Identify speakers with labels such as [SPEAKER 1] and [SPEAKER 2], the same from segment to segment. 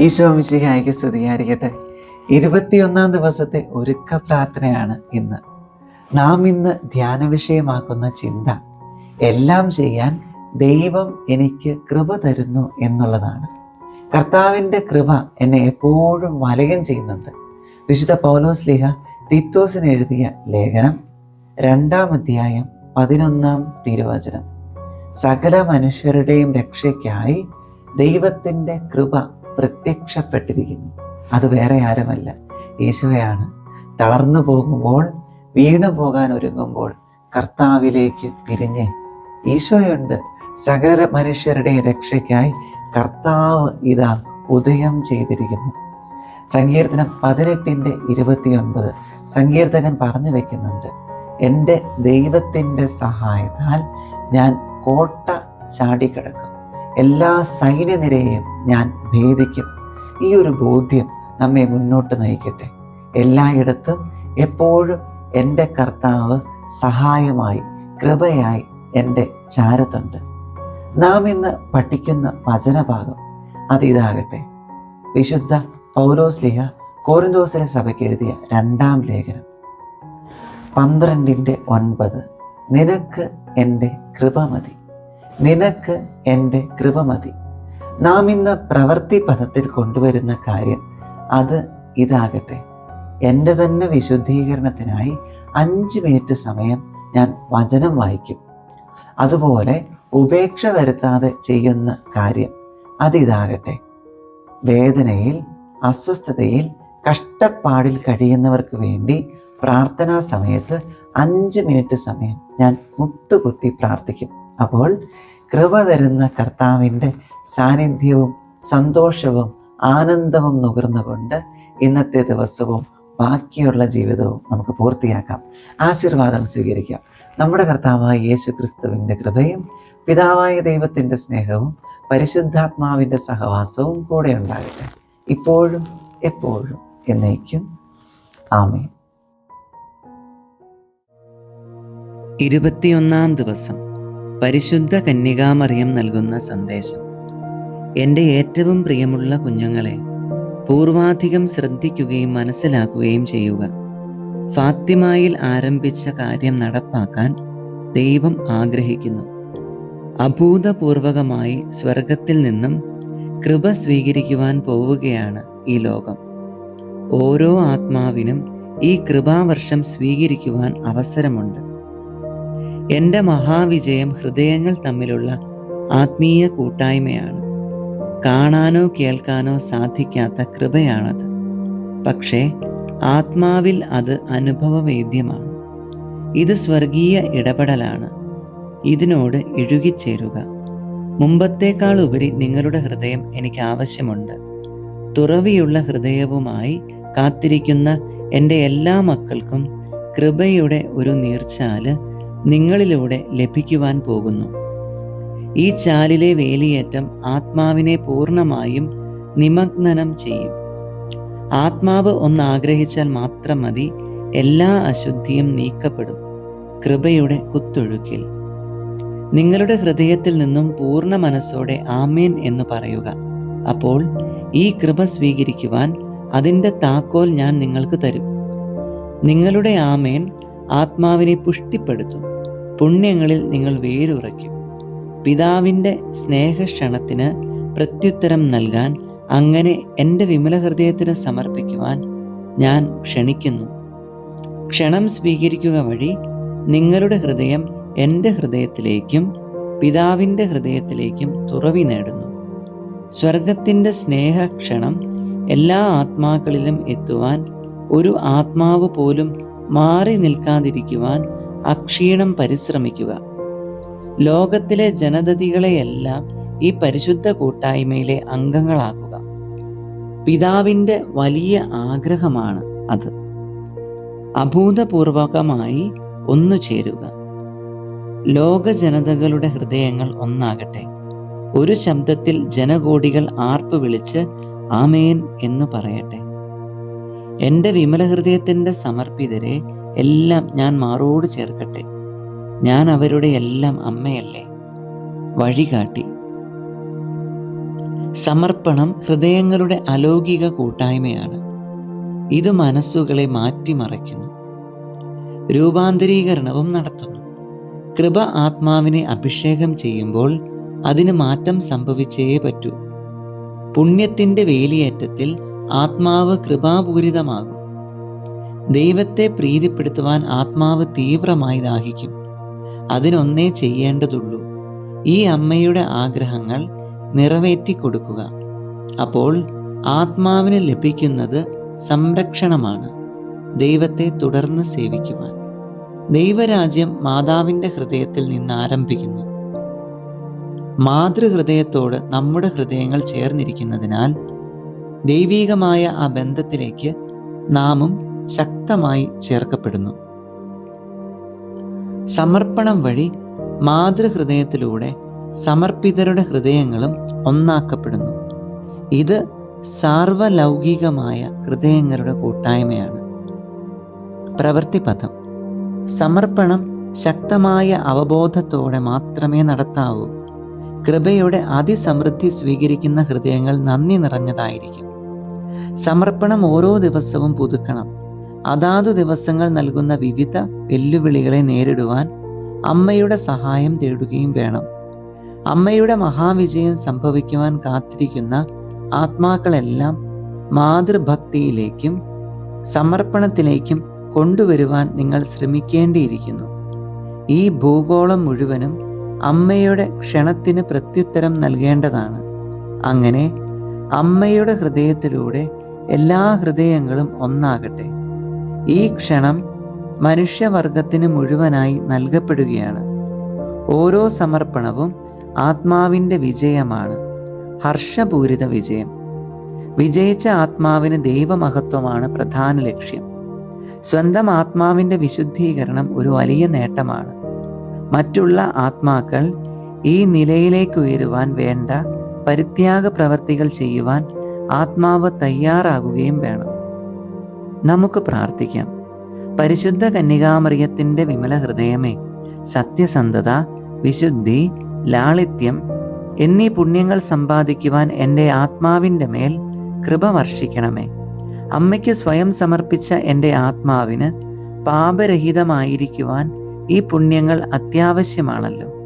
[SPEAKER 1] ഈശോ മിശിഹായിക്ക് സ്തുതിയായിരിക്കട്ടെ. ഇരുപത്തിയൊന്നാം ദിവസത്തെ ഒരുക്ക പ്രാർത്ഥനയാണ് ഇന്ന്. നാം ഇന്ന് ധ്യാന വിഷയമാക്കുന്ന ചിന്ത എല്ലാം ചെയ്യാൻ ദൈവം എനിക്ക് കൃപ തരുന്നു എന്നുള്ളതാണ്. കർത്താവിന്റെ കൃപ എന്നെ എപ്പോഴും വലയം ചെയ്യുന്നുണ്ട്. വിശുദ്ധ പൗലോസ് ലിഹ തിത്തോസിന് എഴുതിയ ലേഖനം രണ്ടാം അധ്യായം പതിനൊന്നാം തിരുവചനം. സകല മനുഷ്യരുടെയും രക്ഷയ്ക്കായി ദൈവത്തിന്റെ കൃപ പ്രത്യക്ഷപ്പെട്ടിരിക്കുന്നു. അത് വേറെ ആരുമല്ല. ഈശോയാണ് തളർന്നു പോകുമ്പോൾ വീണു പോകാൻ ഒരുങ്ങുമ്പോൾ കർത്താവിലേക്ക് തിരിഞ്ഞ് ഈശോയുണ്ട്. സകല മനുഷ്യരുടെ രക്ഷയ്ക്കായി കർത്താവ് ഇതാ ഉദയം ചെയ്തിരിക്കുന്നു. സങ്കീർത്തനം പതിനെട്ടിന്റെ ഇരുപത്തിയൊൻപത് സങ്കീർത്തകൻ പറഞ്ഞു വെക്കുന്നുണ്ട് എന്റെ ദൈവത്തിന്റെ സഹായത്താൽ ഞാൻ കോട്ട ചാടിക്കിടക്കും. എല്ലാ സൈന്യനിരയെയും ഞാൻ ഭേദിക്കും. ഈ ഒരു ബോധ്യം നമ്മെ മുന്നോട്ട് നയിക്കട്ടെ. എല്ലായിടത്തും എപ്പോഴും എന്റെ കർത്താവ് സഹായമായി കൃപയായി എന്റെ ചാരത്തുണ്ട്. നാം ഇന്ന് പഠിക്കുന്ന വചനഭാഗം അതിതാകട്ടെ. വിശുദ്ധ പൗലോസ്ലിഹ കോറിന്തോസിലെ സഭയ്ക്ക് എഴുതിയ രണ്ടാം ലേഖനം. പന്ത്രണ്ടിന്റെ ഒൻപത് നിനക്ക് എന്റെ കൃപ മതി. നിനക്ക് എന്റെ കൃപ മതി. നാം ഇന്ന് പ്രവൃത്തി പദത്തിൽ കൊണ്ടുവരുന്ന കാര്യം അത് ഇതാകട്ടെ. എന്റെ തന്നെ വിശുദ്ധീകരണത്തിനായി അഞ്ച് മിനിറ്റ് സമയം ഞാൻ വചനം വായിക്കും. അതുപോലെ ഉപേക്ഷ വരുത്താതെ ചെയ്യുന്ന കാര്യം അതിതാകട്ടെ വേദനയിൽ അസ്വസ്ഥതയിൽ കഷ്ടപ്പാടിൽ കഴിയുന്നവർക്ക് വേണ്ടി പ്രാർത്ഥനാ സമയത്ത് അഞ്ച് മിനിറ്റ് സമയം ഞാൻ മുട്ടുകുത്തി പ്രാർത്ഥിക്കും. അപ്പോൾ കൃപ തരുന്ന കർത്താവിന്റെ സാന്നിധ്യവും സന്തോഷവും ആനന്ദവും നുകർന്നുകൊണ്ട് ഇന്നത്തെ ദിവസവും ബാക്കിയുള്ള ജീവിതവും നമുക്ക് പൂർത്തിയാക്കാം. ആശീർവാദം സ്വീകരിക്കാം. നമ്മുടെ കർത്താവായ യേശു ക്രിസ്തുവിന്റെ കൃപയും പിതാവായ ദൈവത്തിന്റെ സ്നേഹവും പരിശുദ്ധാത്മാവിന്റെ സഹവാസവും കൂടെ ഉണ്ടാകട്ടെ. ഇപ്പോഴും എപ്പോഴും എന്നേക്കും. ആമേ
[SPEAKER 2] ഇരുപത്തിയൊന്നാം ദിവസം. പരിശുദ്ധ കന്യകാമറിയം നൽകുന്ന സന്ദേശം. എന്റെ ഏറ്റവും പ്രിയമുള്ള കുഞ്ഞുങ്ങളെ പൂർവാധികം ശ്രദ്ധിക്കുകയും മനസ്സിലാക്കുകയും ചെയ്യുക. ഫാത്തിമായിൽ ആരംഭിച്ച കാര്യം നടപ്പാക്കാൻ ദൈവം ആഗ്രഹിക്കുന്നു. അഭൂതപൂർവകമായി സ്വർഗത്തിൽ നിന്നും കൃപ സ്വീകരിക്കുവാൻ പോവുകയാണ് ഈ ലോകം. ഓരോ ആത്മാവിനും ഈ കൃപാവർഷം സ്വീകരിക്കുവാൻ അവസരമുണ്ട്. എന്റെ മഹാവിജയം ഹൃദയങ്ങൾ തമ്മിലുള്ള ആത്മീയ കൂട്ടായ്മയാണ്. കാണാനോ കേൾക്കാനോ സാധിക്കാത്ത കൃപയാണത്. പക്ഷേ ആത്മാവിൽ അത് അനുഭവവേദ്യമാണ്. ഇത് സ്വർഗീയ ഇടപെടലാണ്. ഇതിനോട് ഇഴുകിച്ചേരുക. മുമ്പത്തേക്കാൾ ഉപരി നിങ്ങളുടെ ഹൃദയം എനിക്ക് ആവശ്യമുണ്ട്. തുറവിയുള്ള ഹൃദയവുമായി കാത്തിരിക്കുന്ന എന്റെ എല്ലാ മക്കൾക്കും കൃപയുടെ ഒരു നീർച്ചാൽ നിങ്ങളിലൂടെ ലഭിക്കുവാൻ പോകുന്നു. ഈ ചാലിലെ വേലിയേറ്റം ആത്മാവിനെ പൂർണമായും നിമഗ്നനം ചെയ്യും. ആത്മാവ് ഒന്ന് ആഗ്രഹിച്ചാൽ മാത്രം മതി എല്ലാ അശുദ്ധിയും നീക്കപ്പെടും. കൃപയുടെ കുത്തൊഴുക്കിൽ. നിങ്ങളുടെ ഹൃദയത്തിൽ നിന്നും പൂർണ മനസ്സോടെ ആമേൻ എന്ന് പറയുക. അപ്പോൾ ഈ കൃപ സ്വീകരിക്കുവാൻ അതിന്റെ താക്കോൽ ഞാൻ നിങ്ങൾക്ക് തരും. നിങ്ങളുടെ ആമേൻ ആത്മാവിനെ പുഷ്ടിപ്പെടുത്തും. പുണ്യങ്ങളിൽ നിങ്ങൾ വേരുറയ്ക്കും. പിതാവിന്റെ സ്നേഹക്ഷണത്തിന് പ്രത്യുത്തരം നൽകാൻ അങ്ങനെ എന്റെ വിമല ഹൃദയത്തിന് സമർപ്പിക്കുവാൻ ഞാൻ ക്ഷണിക്കുന്നു. ക്ഷണം സ്വീകരിക്കുക വഴി നിങ്ങളുടെ ഹൃദയം എന്റെ ഹൃദയത്തിലേക്കും പിതാവിന്റെ ഹൃദയത്തിലേക്കും തുറവി നേടുന്നു. സ്വർഗത്തിന്റെ സ്നേഹക്ഷണം എല്ലാ ആത്മാക്കളിലും എത്തുവാൻ ഒരു ആത്മാവ് പോലും മാറി നിൽക്കാതിരിക്കുവാൻ അക്ഷീണം പരിശ്രമിക്കുക. ലോകത്തിലെ ജനതതികളെയെല്ലാം ഈ പരിശുദ്ധ കൂട്ടായ്മയിലെ അംഗങ്ങളാക്കുക. പിതാവിന്റെ വലിയ ആഗ്രഹമാണ് അത്. അഭൂതപൂർവകമായി ഒന്നു ചേരുക. ലോക ജനതകളുടെ ഹൃദയങ്ങൾ ഒന്നാകട്ടെ. ഒരു ശബ്ദത്തിൽ ജനകോടികൾ ആർപ്പ് വിളിച്ച് ആമേൻ എന്ന് പറയട്ടെ. എന്റെ വിമല ഹൃദയത്തിന്റെ സമർപ്പിതരെ എല്ലാം ഞാൻ മാറോട് ചേർക്കട്ടെ. ഞാൻ അവരുടെ എല്ലാം അമ്മയല്ലേ? വഴികാട്ടി. സമർപ്പണം ഹൃദയങ്ങളുടെ അലൗകിക കൂട്ടായ്മയാണ്. ഇത് മനസ്സുകളെ മാറ്റിമറയ്ക്കുന്നു രൂപാന്തരീകരണവും നടത്തുന്നു. കൃപ ആത്മാവിനെ അഭിഷേകം ചെയ്യുമ്പോൾ അതിന് മാറ്റം സംഭവിച്ചേ പറ്റൂ. പുണ്യത്തിന്റെ വേലിയേറ്റത്തിൽ ആത്മാവ് കൃപാപൂരിതമാകും. ദൈവത്തെ പ്രീതിപ്പെടുത്തുവാൻ ആത്മാവ് തീവ്രമായി ദാഹിക്കും. അതിനൊന്നേ ചെയ്യേണ്ടതുള്ളൂ. ഈ അമ്മയുടെ ആഗ്രഹങ്ങൾ നിറവേറ്റി കൊടുക്കുക അപ്പോൾ ആത്മാവിന് ലഭിക്കുന്നത് സംരക്ഷണമാണ്. ദൈവത്തെ തുടർന്ന് സേവിക്കുവാൻ. ദൈവരാജ്യം മാതാവിന്റെ ഹൃദയത്തിൽ നിന്ന് ആരംഭിക്കുന്നു മാതൃഹൃദയത്തോട് നമ്മുടെ ഹൃദയങ്ങൾ ചേർന്നിരിക്കുന്നതിനാൽ ദൈവീകമായ ആ ബന്ധത്തിലേക്ക് നാമും ശക്തമായി ചേർക്കപ്പെടുന്നു. സമർപ്പണം വഴി മാതൃഹൃദയത്തിലൂടെ സമർപ്പിതരുടെ ഹൃദയങ്ങളും ഒന്നാക്കപ്പെടുന്നു. ഇത് സാർവലൗകികമായ ഹൃദയങ്ങളുടെ കൂട്ടായ്മയാണ്. പ്രവൃത്തിപഥം സമർപ്പണം ശക്തമായ അവബോധത്തോടെ മാത്രമേ നടത്താവൂ. കൃപയുടെ അതിസമൃദ്ധി സ്വീകരിക്കുന്ന ഹൃദയങ്ങൾ നന്ദി നിറഞ്ഞതായിരിക്കും. സമർപ്പണം ഓരോ ദിവസവും പുതുക്കണം. അതാതു ദിവസങ്ങൾ നൽകുന്ന വിവിധ വെല്ലുവിളികളെ നേരിടുവാൻ അമ്മയുടെ സഹായം തേടുകയും വേണം. അമ്മയുടെ മഹാവിജയം സംഭവിക്കുവാൻ കാത്തിരിക്കുന്ന ആത്മാക്കളെല്ലാം മാതൃഭക്തിയിലേക്കും സമർപ്പണത്തിലേക്കും കൊണ്ടുവരുവാൻ നിങ്ങൾ ശ്രമിക്കേണ്ടിയിരിക്കുന്നു. ഈ ഭൂഗോളം മുഴുവനും അമ്മയുടെ ക്ഷണത്തിന് പ്രത്യുത്തരം നൽകേണ്ടതാണ്. അങ്ങനെ അമ്മയുടെ ഹൃദയത്തിലൂടെ എല്ലാ ഹൃദയങ്ങളും ഒന്നാകട്ടെ. ഈ ക്ഷണം മനുഷ്യവർഗത്തിന് മുഴുവനായി നൽകപ്പെടുകയാണ്. ഓരോ സമർപ്പണവും ആത്മാവിന്റെ വിജയമാണ്. ഹർഷപൂരിത വിജയം. വിജയിച്ച ആത്മാവിന് ദൈവമഹത്വമാണ് പ്രധാന ലക്ഷ്യം. സ്വന്തം ആത്മാവിന്റെ വിശുദ്ധീകരണം ഒരു വലിയ നേട്ടമാണ്. മറ്റുള്ള ആത്മാക്കൾ ഈ നിലയിലേക്ക് ഉയരുവാൻ വേണ്ട പരിത്യാഗ പ്രവർത്തികൾ ചെയ്യുവാൻ ആത്മാവ് തയ്യാറാകുകയും വേണം. നമുക്ക് പ്രാർത്ഥിക്കാം. പരിശുദ്ധ കന്യകാമറിയത്തിന്റെ വിമല ഹൃദയമേ സത്യസന്ധത വിശുദ്ധി ലാളിത്യം എന്നീ പുണ്യങ്ങൾ സമ്പാദിക്കുവാൻ എന്റെ ആത്മാവിന്റെ മേൽ കൃപ വർഷിക്കണമേ. അമ്മയ്ക്ക് സ്വയം സമർപ്പിച്ച എന്റെ ആത്മാവിന് പാപരഹിതമായിരിക്കുവാൻ ഈ പുണ്യങ്ങൾ അത്യാവശ്യമാണല്ലോ.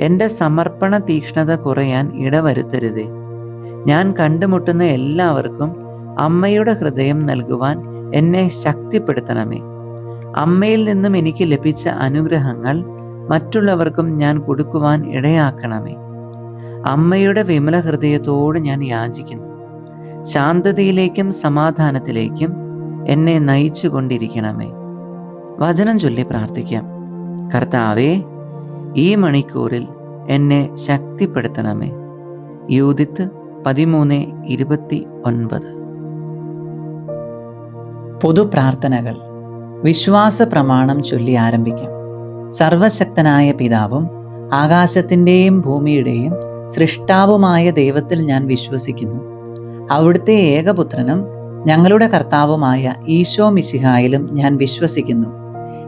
[SPEAKER 2] എന്റെ സമർപ്പണ തീക്ഷ്ണത കുറയാൻ ഇടവരുത്തരുതേ. ഞാൻ കണ്ടുമുട്ടുന്ന എല്ലാവർക്കും അമ്മയുടെ ഹൃദയം നൽകുവാൻ എന്നെ ശക്തിപ്പെടുത്തണമേ. അമ്മയിൽ നിന്നും എനിക്ക് ലഭിച്ച അനുഗ്രഹങ്ങൾ മറ്റുള്ളവർക്കും ഞാൻ കൊടുക്കുവാൻ ഇടയാക്കണമേ. അമ്മയുടെ വിമല ഹൃദയത്തോട് ഞാൻ യാചിക്കുന്നു. ശാന്തതയിലേക്കും സമാധാനത്തിലേക്കും എന്നെ നയിച്ചു കൊണ്ടിരിക്കണമേ വചനം ചൊല്ലി പ്രാർത്ഥിക്കാം. കർത്താവേ ഈ മണിക്കൂറിൽ എന്നെ ശക്തിപ്പെടുത്തണമേ. യൂതിത്ത് പതിമൂന്ന് ഇരുപത്തി ഒൻപത്.
[SPEAKER 3] പൊതുപ്രാർത്ഥനകൾ. വിശ്വാസ പ്രമാണം ചൊല്ലി ആരംഭിക്കാം. സർവശക്തനായ പിതാവും ആകാശത്തിന്റെയും ഭൂമിയുടെയും സൃഷ്ടാവുമായ ദൈവത്തിൽ ഞാൻ വിശ്വസിക്കുന്നു. അവിടുത്തെ ഏകപുത്രനും ഞങ്ങളുടെ കർത്താവുമായ ഈശോ മിശിഹായിലും ഞാൻ വിശ്വസിക്കുന്നു.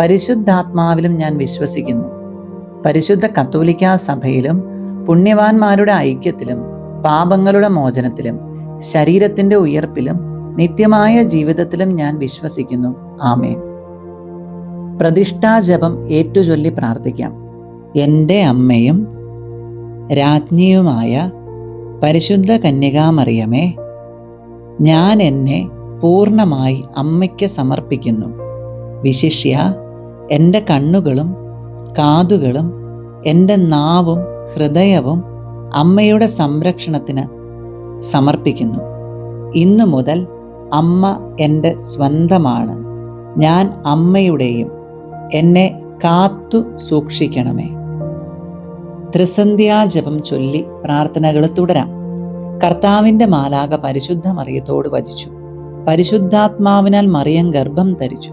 [SPEAKER 3] പരിശുദ്ധാത്മാവിലും ഞാൻ വിശ്വസിക്കുന്നു. പരിശുദ്ധ കത്തോലിക്ക സഭയിലും പുണ്യവാന്മാരുടെ ഐക്യത്തിലും പാപങ്ങളുടെ മോചനത്തിലും ശരീരത്തിന്റെ ഉയർപ്പിലും നിത്യമായ ജീവിതത്തിലും ഞാൻ വിശ്വസിക്കുന്നു. ആമേൻ. പ്രതിഷ്ഠാജപം ഏറ്റുചൊല്ലി പ്രാർത്ഥിക്കാം. എന്റെ അമ്മയും രാജ്ഞിയുമായ പരിശുദ്ധ കന്യകാമറിയമേ ഞാൻ എന്നെ പൂർണമായി അമ്മയ്ക്ക് സമർപ്പിക്കുന്നു. വിശിഷ്യ എന്റെ കണ്ണുകളും കാതുകളും എന്റെ നാവും ഹൃദയവും അമ്മയുടെ സംരക്ഷണത്തിന് സമർപ്പിക്കുന്നു. ഇന്നു മുതൽ അമ്മ എന്റെ സ്വന്തമാണ്. ഞാൻ അമ്മയുടെയും എന്നെ കാത്തു സൂക്ഷിക്കണമേ. ത്രിസന്ധ്യാജപം ചൊല്ലി പ്രാർത്ഥനകൾ തുടരാം. കർത്താവിന്റെ മാലാക പരിശുദ്ധ മറിയത്തോട് വചിച്ചു. പരിശുദ്ധാത്മാവിനാൽ മറിയം ഗർഭം ധരിച്ചു.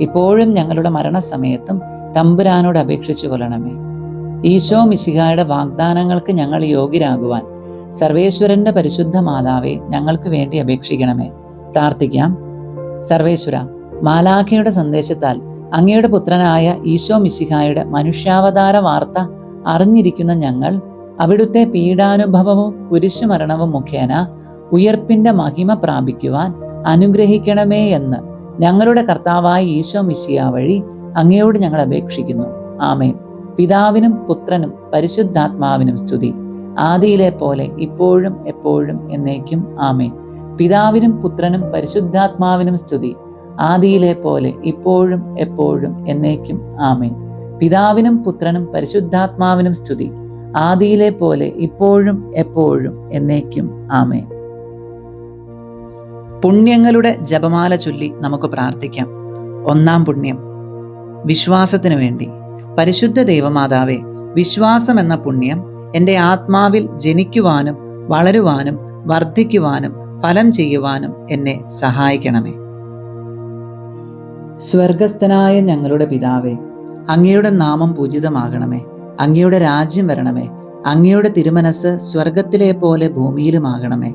[SPEAKER 3] ഇപ്പോഴും ഞങ്ങളുടെ മരണസമയത്തും തമ്പുരാനോട് അപേക്ഷിച്ചു കൊള്ളണമേ. ഈശോ മിശിഹായുടെ വാഗ്ദാനങ്ങൾക്ക് ഞങ്ങൾ യോഗ്യരാകുവാൻ സർവേശ്വരന്റെ പരിശുദ്ധ മാതാവെ ഞങ്ങൾക്ക് വേണ്ടി അപേക്ഷിക്കണമേ. പ്രാർത്ഥിക്കാം. സർവേശ്വര മാലാഖയുടെ സന്ദേശത്താൽ അങ്ങയുടെ പുത്രനായ ഈശോ മിശിഹായുടെ മനുഷ്യാവതാര വാർത്ത അറിഞ്ഞിരിക്കുന്ന ഞങ്ങൾ അവിടുത്തെ പീഡാനുഭവവും കുരിശുമരണവും മുഖേന ഉയർപ്പിന്റെ മഹിമ പ്രാപിക്കുവാൻ അനുഗ്രഹിക്കണമേ എന്ന് ഞങ്ങളുടെ കർത്താവായ ഈശോ മിശിയ വഴി അങ്ങയോട് ഞങ്ങൾ അപേക്ഷിക്കുന്നു. ആമേൻ. പിതാവിനും പുത്രനും പരിശുദ്ധാത്മാവിനും സ്തുതി. ആദിയിലെ പോലെ ഇപ്പോഴും എപ്പോഴും എന്നേക്കും ആമേൻ. പിതാവിനും പുത്രനും പരിശുദ്ധാത്മാവിനും സ്തുതി. ആദിയിലെ പോലെ ഇപ്പോഴും എപ്പോഴും എന്നേക്കും ആമേൻ. പിതാവിനും പുത്രനും പരിശുദ്ധാത്മാവിനും സ്തുതി. ആദിയിലെ പോലെ ഇപ്പോഴും എപ്പോഴും എന്നേക്കും ആമേൻ. പുണ്യങ്ങളുടെ ജപമാല ചൊല്ലി നമുക്ക് പ്രാർത്ഥിക്കാം. ഒന്നാം പുണ്യം. വിശ്വാസത്തിനു വേണ്ടി. പരിശുദ്ധ ദൈവമാതാവേ വിശ്വാസം എന്ന പുണ്യം എന്റെ ആത്മാവിൽ ജനിക്കുവാനും വളരുവാനും വർദ്ധിക്കുവാനും ഫലം ചെയ്യുവാനും എന്നെ സഹായിക്കണമേ. സ്വർഗസ്ഥനായ ഞങ്ങളുടെ പിതാവേ അങ്ങയുടെ നാമം പൂജിതമാകണമേ. അങ്ങയുടെ രാജ്യം വരണമേ. അങ്ങയുടെ തിരുമനസ് സ്വർഗത്തിലെ പോലെ ഭൂമിയിലുമാകണമേ.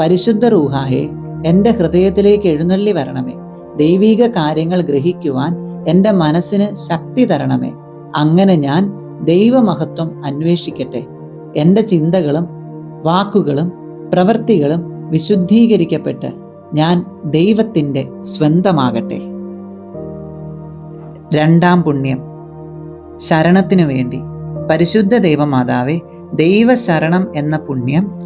[SPEAKER 3] പരിശുദ്ധ റൂഹായെ എന്റെ ഹൃദയത്തിലേക്ക് എഴുന്നള്ളി വരണമേ. ദൈവീക കാര്യങ്ങൾ ഗ്രഹിക്കുവാൻ എന്റെ മനസ്സിന് ശക്തി തരണമേ. അങ്ങനെ ഞാൻ ദൈവമഹത്വം അന്വേഷിക്കട്ടെ. എന്റെ ചിന്തകളും വാക്കുകളും പ്രവൃത്തികളും വിശുദ്ധീകരിക്കപ്പെട്ട് ഞാൻ ദൈവത്തിന്റെ സ്വന്തമാകട്ടെ. രണ്ടാം പുണ്യം. ശരണത്തിനു വേണ്ടി. പരിശുദ്ധ ദൈവമാതാവെ ദൈവശരണം എന്ന പുണ്യം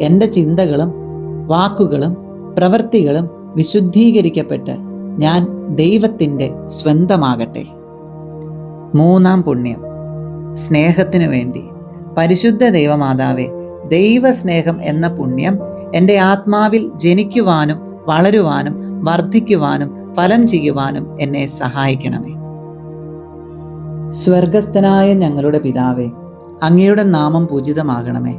[SPEAKER 3] എന്റെ ചിന്തകളും വാക്കുകളും പ്രവൃത്തികളും വിശുദ്ധീകരിക്കപ്പെട്ട് ഞാൻ ദൈവത്തിന്റെ സ്വന്തമാകട്ടെ. മൂന്നാം പുണ്യം. സ്നേഹത്തിനു വേണ്ടി. പരിശുദ്ധ ദൈവമാതാവേ ദൈവസ്നേഹം എന്ന പുണ്യം എന്റെ ആത്മാവിൽ ജനിക്കുവാനും വളരുവാനും വർദ്ധിക്കുവാനും ഫലം ചെയ്യുവാനും എന്നെ സഹായിക്കണമേ. സ്വർഗസ്ഥനായ ഞങ്ങളുടെ പിതാവേ അങ്ങയുടെ നാമം പൂജിതമാകണമേ.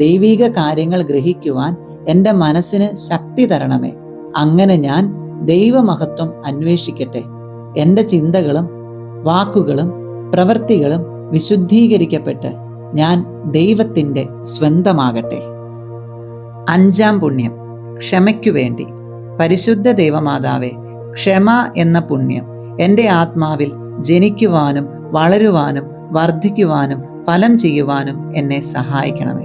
[SPEAKER 3] ദൈവീക കാര്യങ്ങൾ ഗ്രഹിക്കുവാൻ എന്റെ മനസ്സിന് ശക്തി തരണമേ. അങ്ങനെ ഞാൻ ദൈവമഹത്വം അന്വേഷിക്കട്ടെ. എന്റെ ചിന്തകളും വാക്കുകളും പ്രവൃത്തികളും വിശുദ്ധീകരിക്കപ്പെട്ട് ഞാൻ ദൈവത്തിന്റെ സ്വന്തമാകട്ടെ. അഞ്ചാം പുണ്യം. ക്ഷമയ്ക്കു വേണ്ടി. പരിശുദ്ധ ദൈവമാതാവേ ക്ഷമ എന്ന പുണ്യം എന്റെ ആത്മാവിൽ ജനിക്കുവാനും വളരുവാനും വർദ്ധിക്കുവാനും ഫലം ചെയ്യുവാനും എന്നെ സഹായിക്കണമേ.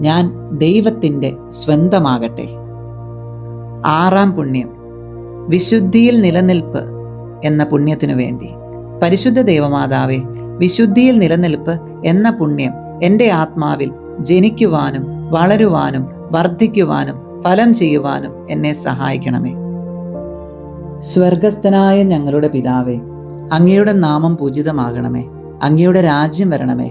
[SPEAKER 3] ഞാൻ ദൈവത്തിന്റെ സ്വന്തമാകട്ടെ. ആറാം പുണ്യം. വിശുദ്ധിയിൽ നിലനിൽപ്പ് എന്ന പുണ്യത്തിനു വേണ്ടി. പരിശുദ്ധ ദൈവമാതാവെ വിശുദ്ധിയിൽ നിലനിൽപ്പ് എന്ന പുണ്യം എന്റെ ആത്മാവിൽ ജനിക്കുവാനും വളരുവാനും വർദ്ധിക്കുവാനും ഫലം ചെയ്യുവാനും എന്നെ സഹായിക്കണമേ. സ്വർഗസ്ഥനായ ഞങ്ങളുടെ പിതാവേ അങ്ങയുടെ നാമം പൂജിതമാകണമേ. അങ്ങയുടെ രാജ്യം വരണമേ.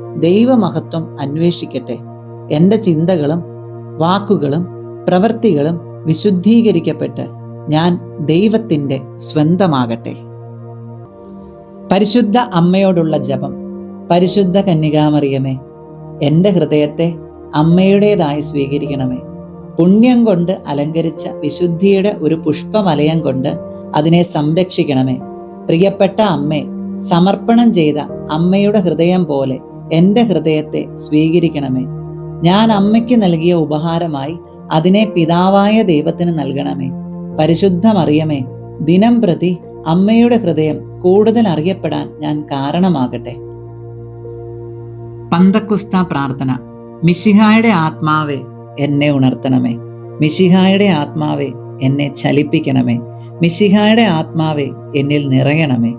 [SPEAKER 3] ദൈവമഹത്വം അന്വേഷിക്കട്ടെ. എന്റെ ചിന്തകളും വാക്കുകളും പ്രവൃത്തികളും വിശുദ്ധീകരിക്കപ്പെട്ട് ഞാൻ ദൈവത്തിന്റെ സ്വന്തമാകട്ടെ. പരിശുദ്ധ അമ്മയോടുള്ള ജപം. പരിശുദ്ധ കന്യകാമറിയമേ എന്റെ ഹൃദയത്തെ അമ്മയുടേതായി സ്വീകരിക്കണമേ. പുണ്യം കൊണ്ട് അലങ്കരിച്ച വിശുദ്ധിയുടെ ഒരു പുഷ്പമലയം കൊണ്ട് അതിനെ സംരക്ഷിക്കണമേ. പ്രിയപ്പെട്ട അമ്മേ സമർപ്പണം ചെയ്ത അമ്മയുടെ ഹൃദയം പോലെ എന്റെ ഹൃദയത്തെ സ്വീകരിക്കണമേ. ഞാൻ അമ്മയ്ക്ക് നൽകിയ ഉപഹാരമായി അതിനെ പിതാവായ ദൈവത്തിന് നൽകണമേ. പരിശുദ്ധ മറിയമേ ദിനം പ്രതി അമ്മയുടെ ഹൃദയം കൂടുതൽ അറിയപ്പെടാൻ ഞാൻ കാരണമാകട്ടെ. പന്തക്കുസ്ത പ്രാർത്ഥന. മിശിഹായുടെ ആത്മാവെ എന്നെ ഉണർത്തണമേ. മിശിഹായുടെ ആത്മാവെ എന്നെ ചലിപ്പിക്കണമേ. മിശിഹായുടെ ആത്മാവെ എന്നിൽ നിറയണമേ.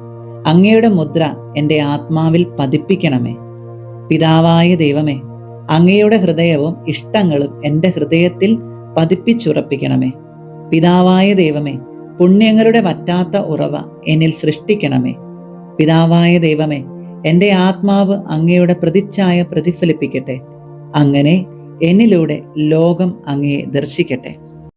[SPEAKER 3] അങ്ങയുടെ മുദ്ര എന്റെ ആത്മാവിൽ പതിപ്പിക്കണമേ. പിതാവായ ദൈവമേ അങ്ങയുടെ ഹൃദയവും ഇഷ്ടങ്ങളും എന്റെ ഹൃദയത്തിൽ പതിപ്പിച്ചുറപ്പിക്കണമേ. പിതാവായ ദൈവമേ പുണ്യങ്ങളുടെ പറ്റാത്ത ഉറവ എന്നിൽ സൃഷ്ടിക്കണമേ. പിതാവായ ദൈവമേ എന്റെ ആത്മാവ് അങ്ങയുടെ പ്രതിച്ഛായ പ്രതിഫലിപ്പിക്കട്ടെ. അങ്ങനെ എന്നിലൂടെ ലോകം അങ്ങയെ ദർശിക്കട്ടെ.